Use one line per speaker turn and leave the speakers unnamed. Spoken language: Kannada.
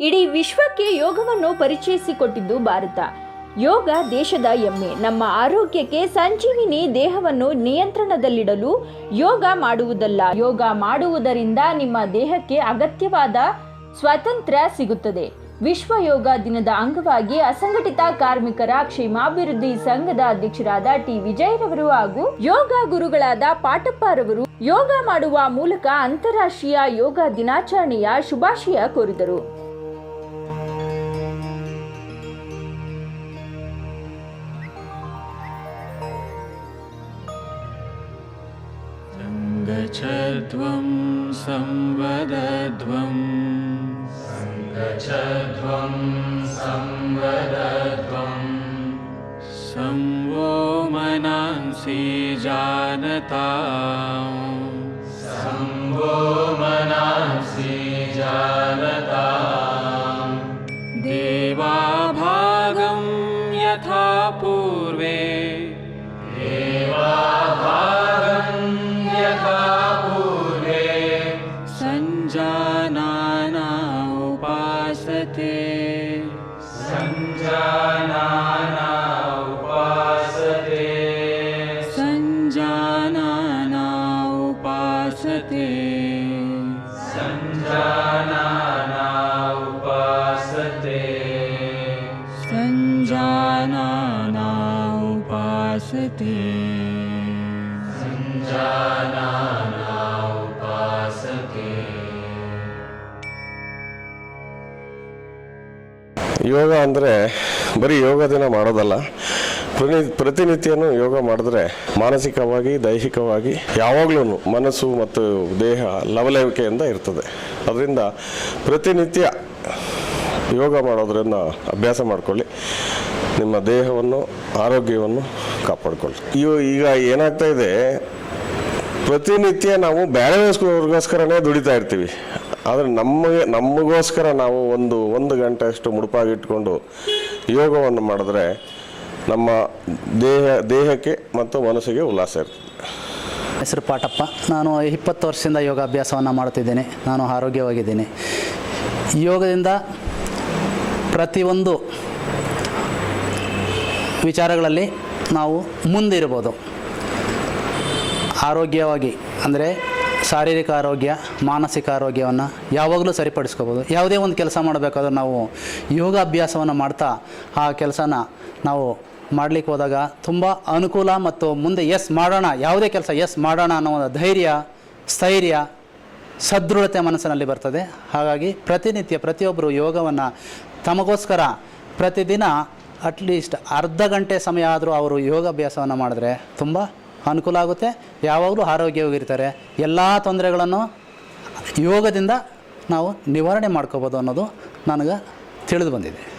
ಇಡೀ ವಿಶ್ವಕ್ಕೆ ಯೋಗವನ್ನು ಪರಿಚಯಿಸಿಕೊಟ್ಟಿದ್ದು ಭಾರತ. ಯೋಗ ದೇಶದ ಹೆಮ್ಮೆ. ನಮ್ಮ ಆರೋಗ್ಯಕ್ಕೆ ಸಂಜೀವಿನಿ ದೇಹವನ್ನು ನಿಯಂತ್ರಣದಲ್ಲಿಡಲು ಯೋಗ ಮಾಡುವುದಲ್ಲ. ಯೋಗ ಮಾಡುವುದರಿಂದ ನಿಮ್ಮ ದೇಹಕ್ಕೆ ಅಗತ್ಯವಾದ ಸ್ವಾತಂತ್ರ್ಯ ಸಿಗುತ್ತದೆ. ವಿಶ್ವ ಯೋಗ ದಿನದ ಅಂಗವಾಗಿ ಅಸಂಘಟಿತ ಕಾರ್ಮಿಕರ ಕ್ಷೇಮಾಭಿವೃದ್ಧಿ ಸಂಘದ ಅಧ್ಯಕ್ಷರಾದ ಟಿ. ವಿಜಯರವರು ಹಾಗೂ ಯೋಗ ಗುರುಗಳಾದ ಪಾಟಪ್ಪರವರು ಯೋಗ ಮಾಡುವ ಮೂಲಕ ಅಂತಾರಾಷ್ಟ್ರೀಯ ಯೋಗ ದಿನಾಚರಣೆಯ ಶುಭಾಶಯ ಕೋರಿದರು.
सङ्गच्छध्वं संवदध्वं। सङ्गच्छध्वं संवदध्वं। संवो मनांसि जानता संवो मनांसि जानता देवाभागं यथा पूर्वे उपासते सञ्जानाना उपासते सञ्जानाना उपासते सञ्जानाना उपासते सञ्जानाना उपासते
ಯೋಗ ಅಂದರೆ ಬರೀ ಯೋಗ ದಿನ ಮಾಡೋದಲ್ಲ. ಪ್ರತಿ ಪ್ರತಿನಿತ್ಯನೂ ಯೋಗ ಮಾಡಿದ್ರೆ ಮಾನಸಿಕವಾಗಿ, ದೈಹಿಕವಾಗಿ ಯಾವಾಗಲೂ ಮನಸ್ಸು ಮತ್ತು ದೇಹ ಲವಲವಿಕೆಯಿಂದ ಇರ್ತದೆ. ಅದರಿಂದ ಪ್ರತಿನಿತ್ಯ ಯೋಗ ಮಾಡೋದ್ರಿಂದ ಅಭ್ಯಾಸ ಮಾಡ್ಕೊಳ್ಳಿ. ನಿಮ್ಮ ದೇಹವನ್ನು, ಆರೋಗ್ಯವನ್ನು ಕಾಪಾಡ್ಕೊಳ್ಳಿ. ಇವು ಈಗ ಏನಾಗ್ತಾ ಇದೆ, ಪ್ರತಿನಿತ್ಯ ನಾವು ಬೇರೆಗೋಸ್ಕರನೇ ದುಡಿತಾ ಇರ್ತೀವಿ. ಆದರೆ ನಮಗೆ, ನಮಗೋಸ್ಕರ ನಾವು ಒಂದು ಒಂದು ಗಂಟೆ ಅಷ್ಟು ಮುಡುಪಾಗಿಟ್ಕೊಂಡು ಯೋಗವನ್ನು ಮಾಡಿದ್ರೆ ನಮ್ಮ ದೇಹ, ದೇಹಕ್ಕೆ ಮತ್ತು ಮನಸ್ಸಿಗೆ ಉಲ್ಲಾಸ ಇರ್ತದೆ.
ಹೆಸರು ಪಾಟಪ್ಪ ನಾನು ಇಪ್ಪತ್ತು ವರ್ಷದಿಂದ ಯೋಗಾಭ್ಯಾಸವನ್ನು ಮಾಡುತ್ತಿದ್ದೇನೆ. ನಾನು ಆರೋಗ್ಯವಾಗಿದ್ದೀನಿ. ಯೋಗದಿಂದ ಪ್ರತಿಯೊಂದು ವಿಚಾರಗಳಲ್ಲಿ ನಾವು ಮುಂದಿರ್ಬೋದು. ಆರೋಗ್ಯವಾಗಿ, ಅಂದರೆ ಶಾರೀರಿಕ ಆರೋಗ್ಯ, ಮಾನಸಿಕ ಆರೋಗ್ಯವನ್ನು ಯಾವಾಗಲೂ ಸರಿಪಡಿಸ್ಕೋಬೋದು. ಯಾವುದೇ ಒಂದು ಕೆಲಸ ಮಾಡಬೇಕಾದ್ರೂ ನಾವು ಯೋಗಾಭ್ಯಾಸವನ್ನು ಮಾಡ್ತಾ ಆ ಕೆಲಸನ ನಾವು ಮಾಡಲಿಕ್ಕೆ ಹೋದಾಗ ತುಂಬ ಅನುಕೂಲ ಮತ್ತು ಮುಂದೆ ಎಸ್ ಮಾಡೋಣ, ಯಾವುದೇ ಕೆಲಸ ಎಸ್ ಮಾಡೋಣ ಅನ್ನೋ ಒಂದು ಧೈರ್ಯ, ಸ್ಥೈರ್ಯ, ಸದೃಢತೆ ಮನಸ್ಸಿನಲ್ಲಿ ಬರ್ತದೆ. ಹಾಗಾಗಿ ಪ್ರತಿನಿತ್ಯ ಪ್ರತಿಯೊಬ್ಬರು ಯೋಗವನ್ನು ತಮಗೋಸ್ಕರ ಪ್ರತಿದಿನ ಅಟ್ಲೀಸ್ಟ್ ಅರ್ಧ ಗಂಟೆ ಸಮಯ ಆದರೂ ಅವರು ಯೋಗಾಭ್ಯಾಸವನ್ನು ಮಾಡಿದ್ರೆ ತುಂಬ ಅನುಕೂಲ ಆಗುತ್ತೆ. ಯಾವಾಗಲೂ ಆರೋಗ್ಯವಾಗಿರ್ತಾರೆ ಎಲ್ಲ ತೊಂದರೆಗಳನ್ನು ಯೋಗದಿಂದ ನಾವು ನಿವಾರಣೆ ಮಾಡ್ಕೋಬೋದು ಅನ್ನೋದು ನನಗೆ ತಿಳಿದು ಬಂದಿದೆ.